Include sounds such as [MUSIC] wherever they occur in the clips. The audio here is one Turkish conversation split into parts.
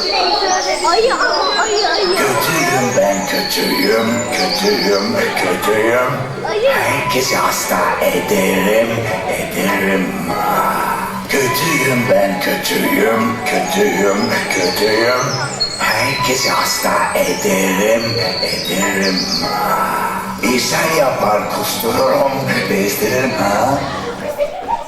Ayı ama ayı ayı. Kötüyüm ben kötüyüm, kötüyüm, kötüyüm. Ayı. Herkesi hasta ederim, ederim. Kötüyüm ben kötüyüm, kötüyüm, kötüyüm. Herkesi hasta ederim, ederim. İhsan yapar kustururum, bezdiririm ha.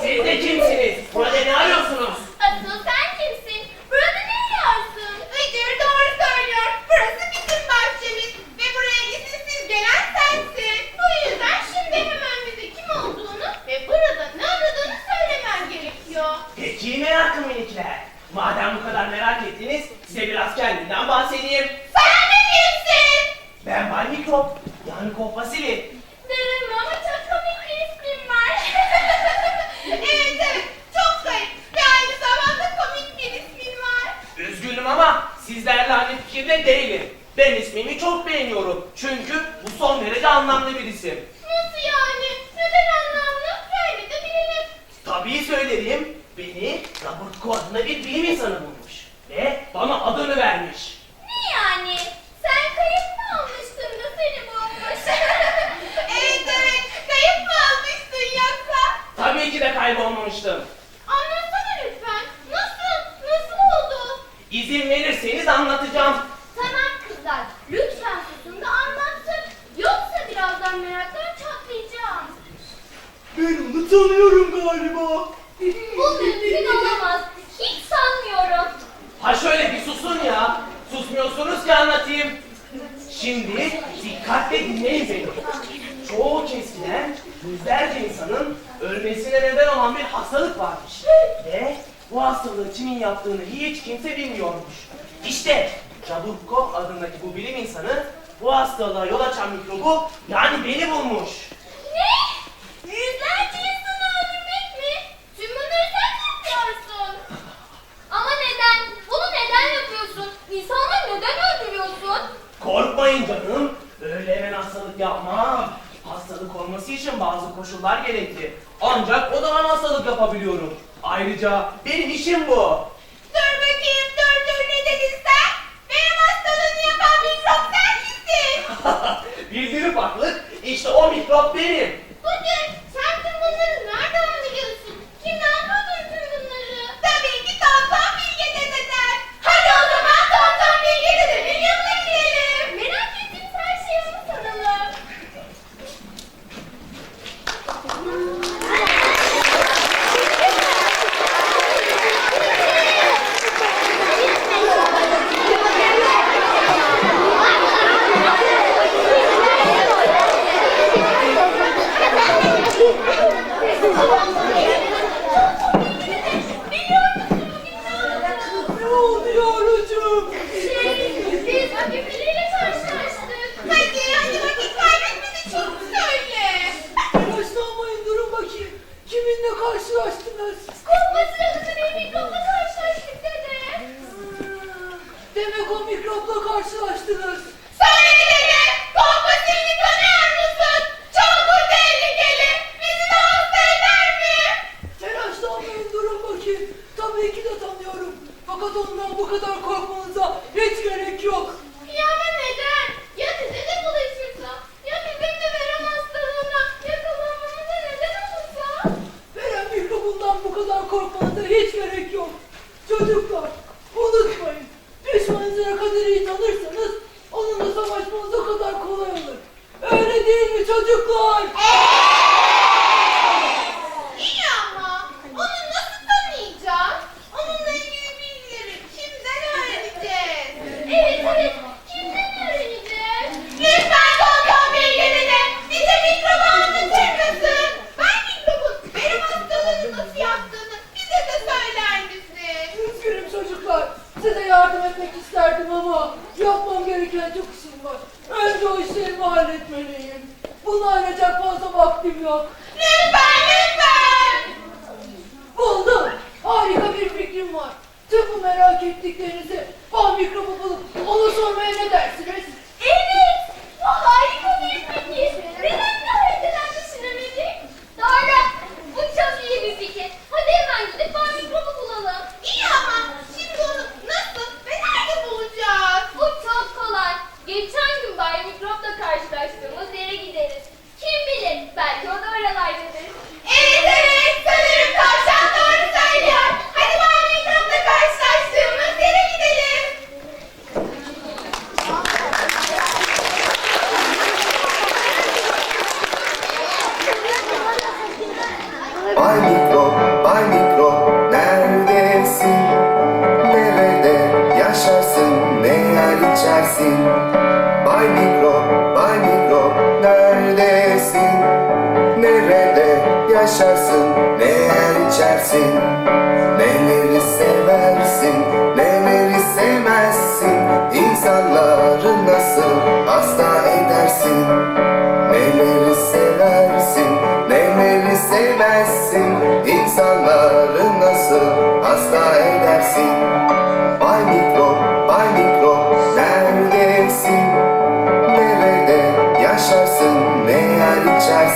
Siz de kimsiniz? Burada ne arıyorsunuz? Asıl sen kimsin? Burada ne yiyorsun? Müdür doğru söylüyor. Burası bizim bahçemiz. Ve buraya izinsiz gelen sensin. Bu yüzden şimdi hemen bize kim olduğunu ve burada ne aradığını söylemen gerekiyor. Peki meraklı minikler. Madem bu kadar merak ettiniz, size biraz kendimden bahsedeyim. Sen de kimsin? Ben Bay Mikrop, yani Kop Vasili. Derim ama çok komik bir ismin var. evet evet çok garip ve aynı zamanda komik bir ismin var. Üzgünüm ama sizlerle aynı fikirde değilim. Ben ismimi çok beğeniyorum. Çünkü bu son derece anlamlı bir isim. Nasıl yani? Neden anlamlı? Söyle de bilelim. Tabii söylerim, beni Robert Koch adında bir bilim insanı bulmuş. Ve bana adını vermiş. Ne yani? Sen kayıp mı olmuştun da seni bulmuş? [LAUGHS] evet evet kayıp mı olmuştun yoksa? Tabii ki de kaybolmamıştım. Anlatsana lütfen. Nasıl? Nasıl oldu? İzin verirseniz anlatacağım. Tamam kızlar lütfen susun da anlatsın. Yoksa birazdan meraktan çatlayacağım. Ben onu tanıyorum galiba. Bu mümkün olamaz. Hiç sanmıyorum. Ha şöyle bir susun ya. Susmuyorsunuz ki anlatayım. Şimdi dikkatle dinleyin beni. Çok eskiden yüzlerce insanın ölmesine neden olan bir hastalık varmış. Ve bu hastalığı kimin yaptığını hiç kimse bilmiyormuş. İşte Jabukko adındaki bu bilim insanı bu hastalığa yol açan mikrobu yani beni bulmuş. Ne? Yüzlerce insanı öldürmek mi? Tüm bunları sen mi yapıyorsun? Ama neden? Bunu neden yapıyorsun? İnsanları neden öldürüyorsun? Korkmayın canım. Öyle hemen hastalık yapmam. Hastalık olması için bazı koşullar gerekli. Ancak o zaman hastalık yapabiliyorum. Ayrıca benim işim bu. Dur bakayım dur dur ne dedin sen? Benim hastalığımı yapan mikrop sen misin? [LAUGHS] Bildiğin ufaklık işte o mikrop benim. Bugün sen tüm bunları nereden biliyorsun? Kimden duydun tüm bunları? Tabii ki Tonton Bilge dededen. Hadi o zaman Tonton Bilge dedenin yanına gidelim. Merak ettiğimiz her şeyi onu soralım. Ne oldu yavrucuğum? Şey, biz bugün biriyle karşılaştık. Hadi hadi vakit kaybetmeden çabuk söyle. Telaşlanmayın durun bakayım. Kiminle karşılaştınız? Korkma sırasında bir mikropla karşılaştık dede. Demek o mikropla karşılaştınız. Söyle dede, korkma seni tanıyor musun? Çok mu tehlikeli? Bizi de hasta eder mi? Telaşlanmayın durun bakayım. Tabii ki de tanıyorum. Fakat ondan bu kadar korkmanıza hiç gerek yok. Ya ama neden? Ya bize de bulaşırsa? Ya bizim de verem hastalığına yakalanmamıza neden olursa? Veren mikrobundan bu kadar korkmanıza hiç gerek yok. Çocuklar unutmayın. Düşmanınızın kaderi tanırsanız onunla savaşmanız o kadar kolay olur. Öyle değil mi çocuklar? İyi ama onu nasıl tanıyacağız? Onunla ilgili bilgileri kimden öğreneceğiz? Evet evet kimden öğreneceğiz? Lütfen Tonton Bilge dede bize mikrobu anlatır mısın? Ben mikrobun benim hastalığımı nasıl yaptığını bize de söyler misin? Üzgünüm çocuklar. Size yardım etmek isterdim ama yapmam gereken çok işim var. Önce o işlerimi halletmeliyim. Bunu ayıracak fazla vaktim yok. Lütfen lütfen. Buldum. Harika bir fikrim var. Tüm bu merak ettiklerinizi bal mikrobu bulup ona sormaya ne dersiniz? Evet bu harika bir fikir.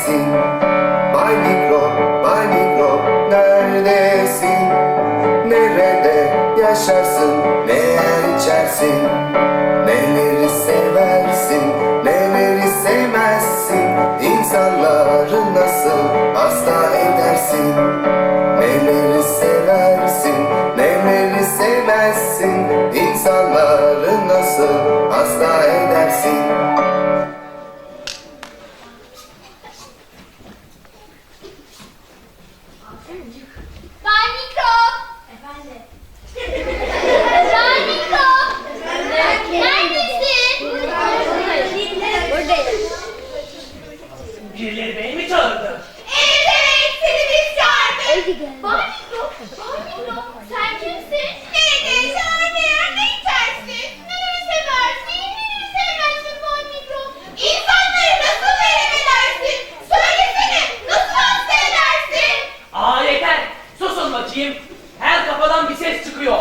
Yer içersin? Bay Mikrop, Bay Mikrop neredesin? Nerede yaşarsın, ne içersin? Bay Mikrop. Efendim. Bay Mikrop. Neredesin? Buradayım. Birileri beni mi çağırdı? Evet evet seni biz çağırdık. Bay Mikrop. Bay Mikrop. Sen kimsin? Nerede yaşar ne yer ne içersin? Neleri seversin? Neleri sevmezsin Bay Mikrop? İnsanları nasıl verem edersin? Söylesene nasıl hasta edersin? Aa yeter! Susun bakayım. Her kafadan bir ses çıkıyor.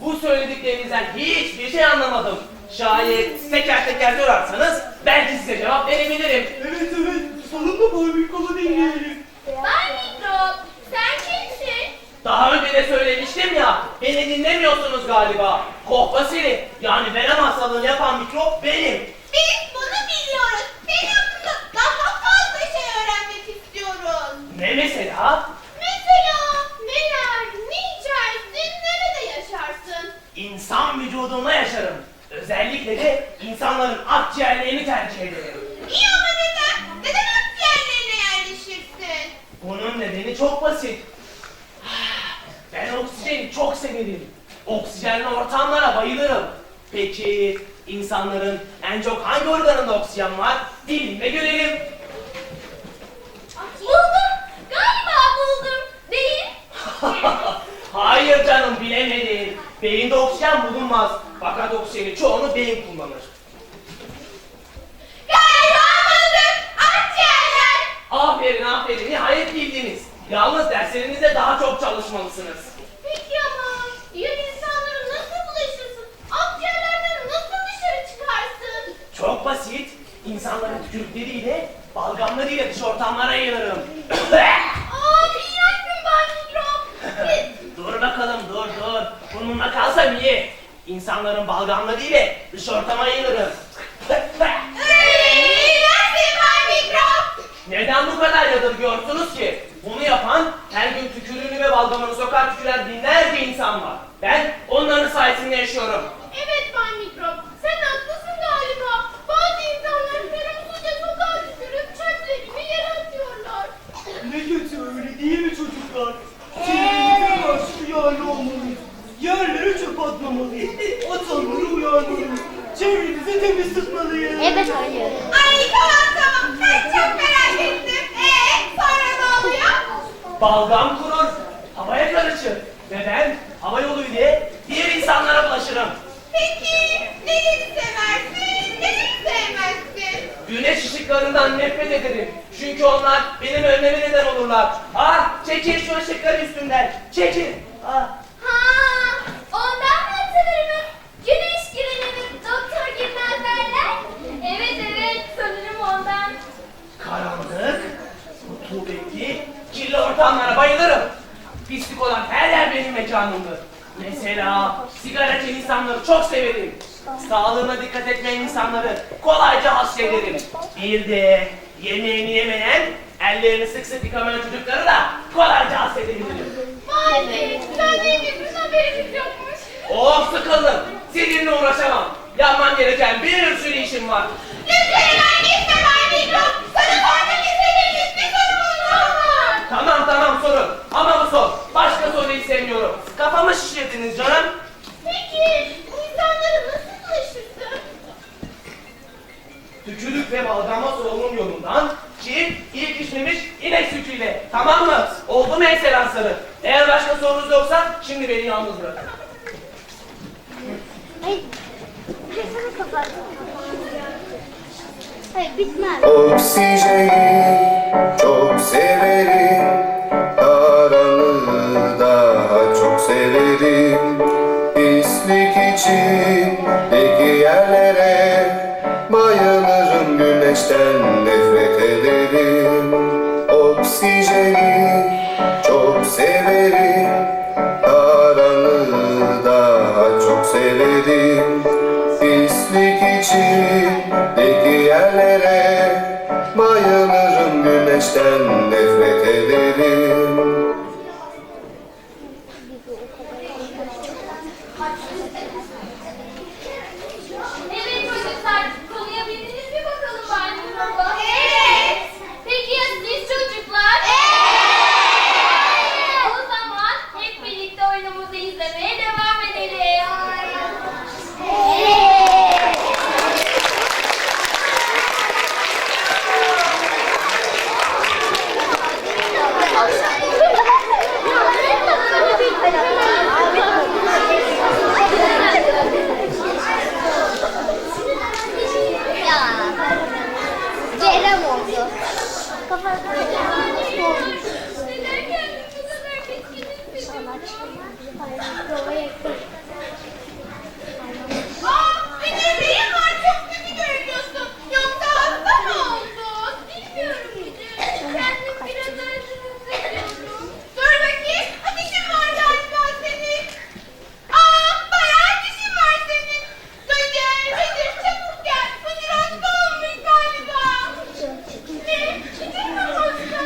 Bu söylediklerinizden hiçbir şey anlamadım. Şayet teker teker sorarsanız belki size cevap verebilirim. Evet evet. Sonunda Barbie kolu dinleyelim. Bay Mikrop. Sen kimsin? Daha önce de söylemiştim ya, beni dinlemiyorsunuz galiba. Kohbasili, yani verem hastalığını yapan mikrop benim. Biz bunu biliyoruz. Senin hakkında daha fazla şey öğrenmek istiyoruz. Ne mesela? Mesela neler, ne içersin, nerede yaşarsın? İnsan vücudunda yaşarım. Özellikle de insanların akciğerlerini tercih ederim. İyi ama neden? Neden akciğerlerine yerleşirsin? Bunun nedeni çok basit. Ben oksijeni çok severim. Oksijenli ortamlara bayılırım. Peki insanların en çok hangi organında oksijen var? Bilin ve görelim. Buldum. Galiba buldum. Değil. [LAUGHS] Hayır canım bilemedin. Beyinde oksijen bulunmaz. Fakat oksijeni çoğunu beyin kullanır. Buldum. Akciğerler. Aferin aferin nihayet bildiniz. Yalnız derslerinizde daha çok çalışmalısınız. Peki ama diğer insanlara nasıl bulaşırsın? Akciğerlerden nasıl dışarı çıkarsın? Çok basit. İnsanların tükürükleriyle, balgamlarıyla dış ortamlara yayılırım. [CLEARS THROAT] [LAUGHS] Aa, iğrençsin Bay Mikrop. dur bakalım dur dur. Bununla kalsam iyi. İnsanların balgamlarıyla dış ortama yayılırım. Neden bu kadar yadırgıyorsunuz ki? Bunu yapan her gün tükürüğünü ve balgamını sokağa tüküren binlerce insan var. Ben onların sayesinde yaşıyorum. Evet Bay Mikrop, sen haklısın galiba. Bazı insanlar sorumsuzca sokağa tükürüp çöplerini yere atıyorlar. Ne kötü öyle değil mi çocuklar? Çevremize karşı duyarlı olmalıyız. Yerlere çöp atmamalıyız. Atanları uyarmalıyız. Çevremizi temiz tutmalıyız. Evet hayır. Ay tamam tamam, ben çok merak ettim. Ee, sonra ne oluyor? Balgam kurur, havaya karışır ve ben hava yoluyla diğer insanlara bulaşırım. Peki, neleri seversin, neleri sevmezsin? Güneş ışıklarından nefret ederim. Çünkü onlar benim ölmeme neden olurlar. Ah çekin şu ışıkları üstümden. Çekin. Ah. Ha, ondan mı hatırlarım? Güneş girelim, doktor girmez derler. Evet evet, sanırım ondan. Karanlık, rutubetli, ortamlara bayılırım. Pislik olan her yer benim mekanımdır. Mesela sigara içen insanları çok severim. Sağlığına dikkat etmeyen insanları kolayca hasrederim. Bir de yemeğini yemeyen, ellerini sık sık yıkamayan çocukları da kolayca hasredebilirim. Vay be, senden bizim haberimiz yokmuş. Of sıkıldım. Sizinle uğraşamam. Yapmam gereken bir sürü işim var. Lütfen hemen gitme Bay Mikrop. Sana sormak istediğim hiçbir sorumuz olmaz. Tamam tamam Kafamı şişirdiniz canım. Peki insanlara nasıl ulaşırsın? Tükürük ve balgama solunum yolundan ki ilk içmemiş inek sütüyle. Tamam mı? Oldu mu ekselansları? Eğer başka sorunuz yoksa şimdi beni yalnız bırakın. Hayır. Sesini kapat. Hayır bitmez. Oksijeni çok severim. Karanlığı daha çok severim. Pislik için peki yerlere Bayılırım güneşten nefret güneşten nefret ederim Evet çocuklar, konuya bildiniz mi bakalım Barbie Baba? Evet. Peki ya siz çocuklar? O zaman hep birlikte oyunumuzu izlemeye devam edelim. Ya. Cerem oldu. Kafasına Neden kendiniz bu kadar bitkiniz Aa, bir bebeğin var çok kötü görünüyorsun. Yoksa hasta mı oldun? Bilmiyorum Gücü. Kendim biraz acınız hissediyorum. Dur bakayım. Ateşin var galiba senin. Aa bayağı ateşin var senin. Hıdır hıdır çabuk gel. Hıdır hasta olmuş galiba. Ne? Hıdır mı hasta?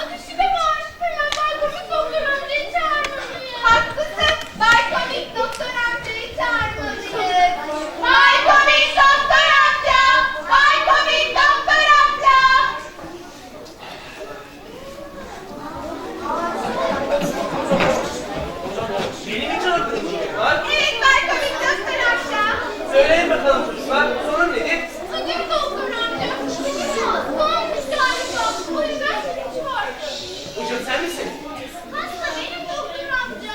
Ateşi de var. Hemen balkonun doktor amcayı çağırmalıyız. Haklısın. Balkonun doktor amcayı çağırmalıyız. Balkonun doktor amca. Balkonun doktor amca. Beni mi çağırdınız çocuklar? Evet balkonun doktor amca. Söyleyin bakalım çocuklar. Sorun nedir? Hadi doktor amca. Hadi hasta olmuş galiba. O yüzden seni çağırdım. Ucum sen misin? Hasta benim doktor amca.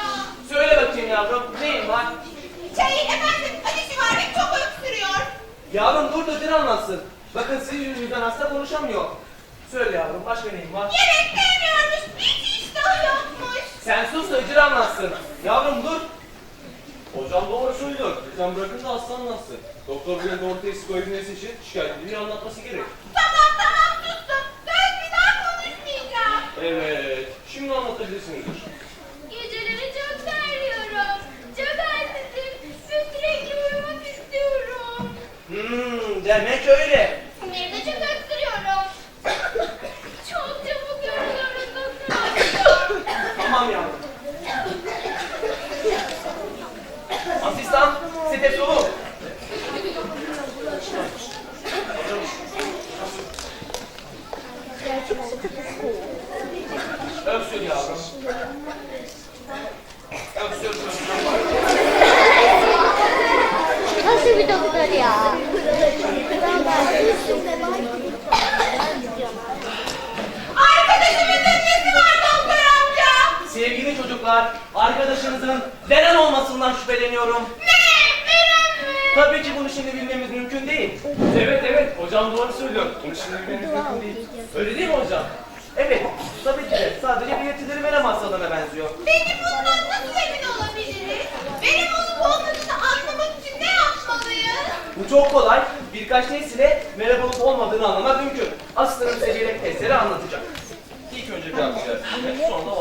Söyle bakayım yavrum. Neyin var? Şey efendim ateşi var ve çok öksürüyor. Yavrum dur da Dil anlatsın. Bakın sizin yüzünüzden hasta konuşamıyor. Söyle yavrum başka neyin var? Yemek yemiyormuş. Hiç iştahı yokmuş. Sen sus da anlatsın. Yavrum dur. Hocam doğru söylüyor. Lütfen bırakın da hasta anlatsın. Doktor bugün doğru tesis koyabilmesi için şikayetini anlatması gerek. Tamam tamam sustum. Söz bir daha konuşmayacağım. Evet. Şimdi anlatabilirsiniz. Geceleri çok terliyorum. Çok halsizim ve sürekli uyumak istiyorum. Hmm, demek öyle. Tamam yavrum. Asistan, stetoskopu. Öksür yavrum. Öksür, öksür. Nasıl bir doktor ya? Arkadaşımızın nesi var doktor amca? Sevgili çocuklar, arkadaşınızın veren olmasından şüpheleniyorum. Ne? Veren mi? Tabii ki bunu şimdi bilmemiz mümkün değil. Evet evet. Hocam doğru söylüyor. Bunu şimdi bilmeniz mümkün değil. Öyle değil mi hocam? Evet, tabii ki de sadece belirtileri verem hastalığına benziyor. Peki bundan nasıl emin olabiliriz? Benim olup olmadığını anlamak için ne yapmalıyız? Bu çok kolay. Birkaç test ile merhaba olup olmadığını anlamak mümkün. Asistanın size gerek testleri anlatacak. İlk önce bir akciğer testi, sonra da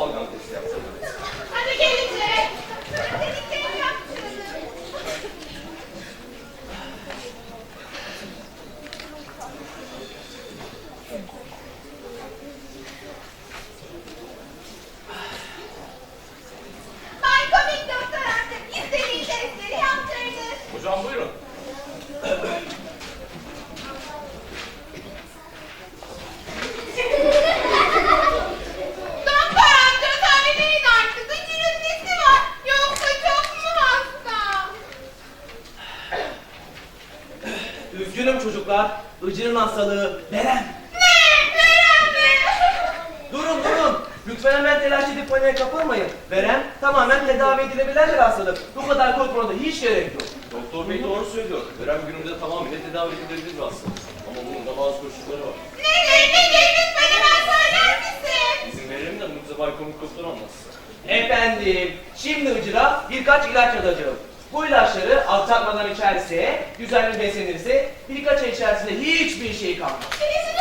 Bıcır'ın hastalığı verem. Ne? Veren mi? [LAUGHS] Durun durun. Lütfen hemen telaş edip paniğe kapılmayın. Verem tamamen tedavi edilebilen bir hastalık. Bu kadar korkmana hiç gerek yok. Doktor bey doğru söylüyor. Verem günümüzde tamamıyla tedavi edilebilir bir hastalık. Ama bunun da bazı koşulları var. Nedir nedir lütfen hemen söyler misin? İzin verelim de Mucize Bay Komik Doktor anlatsın. Efendim, şimdi Hıcır'a birkaç ilaç yazacağım. Bu ilaçları alçaltmadan içerse, düzenli beslenirse birkaç içerisinde hiçbir şey kalmaz. Terli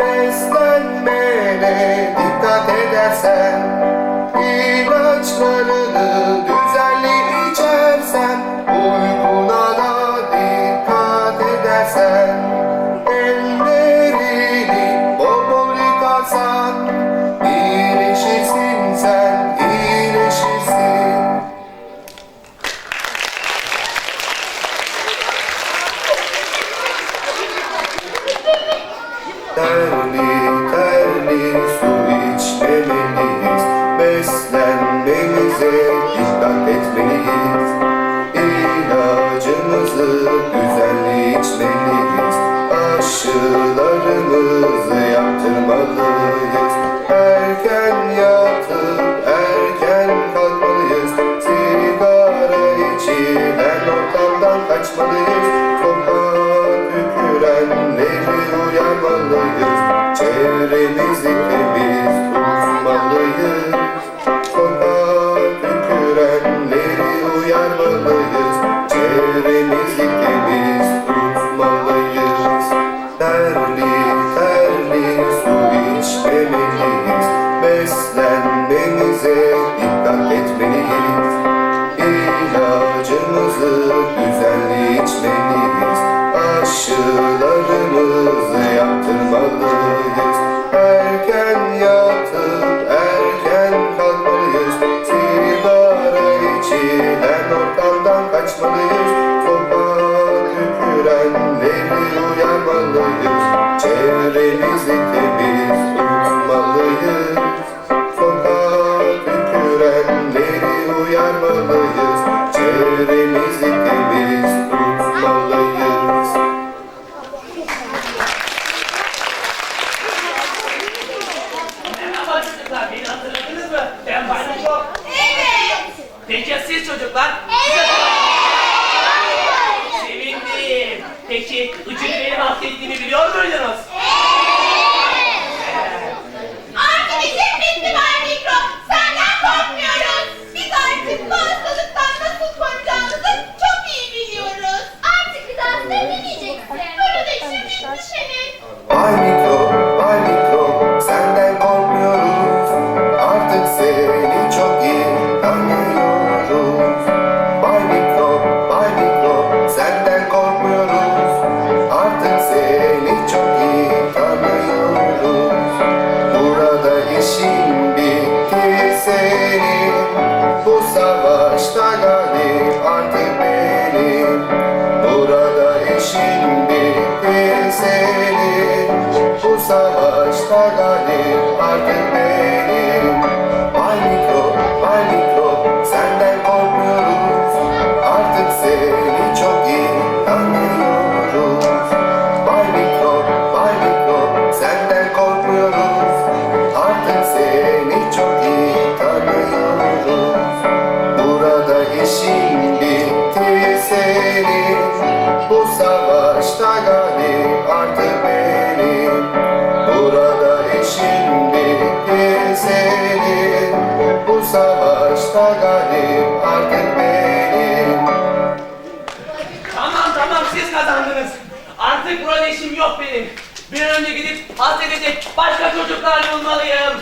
Beslenmene dikkat edersen ilaçlarını Düzenli içmeliyiz Aşılarımızı yaptırmalıyız. Erken yatıp erken kalkmalıyız. Sigara içilen ortamdan kaçmalıyız. Sokağa tükürenleri uyarmalıyız. Çevremizi dikkat etmeliyiz Merhaba çocuklar, beni hatırladınız mı? Ben Bayram Şok. Evet. Peki ya siz çocuklar? Sevindim. Peki Hıcır'ı benim affettiğimi biliyor muydunuz? Arkadaşım artık benim Tamam tamam siz kazandınız. Artık burada işim yok benim. Bir an önce gidip hasta edecek başka çocuklar bulmalıyım.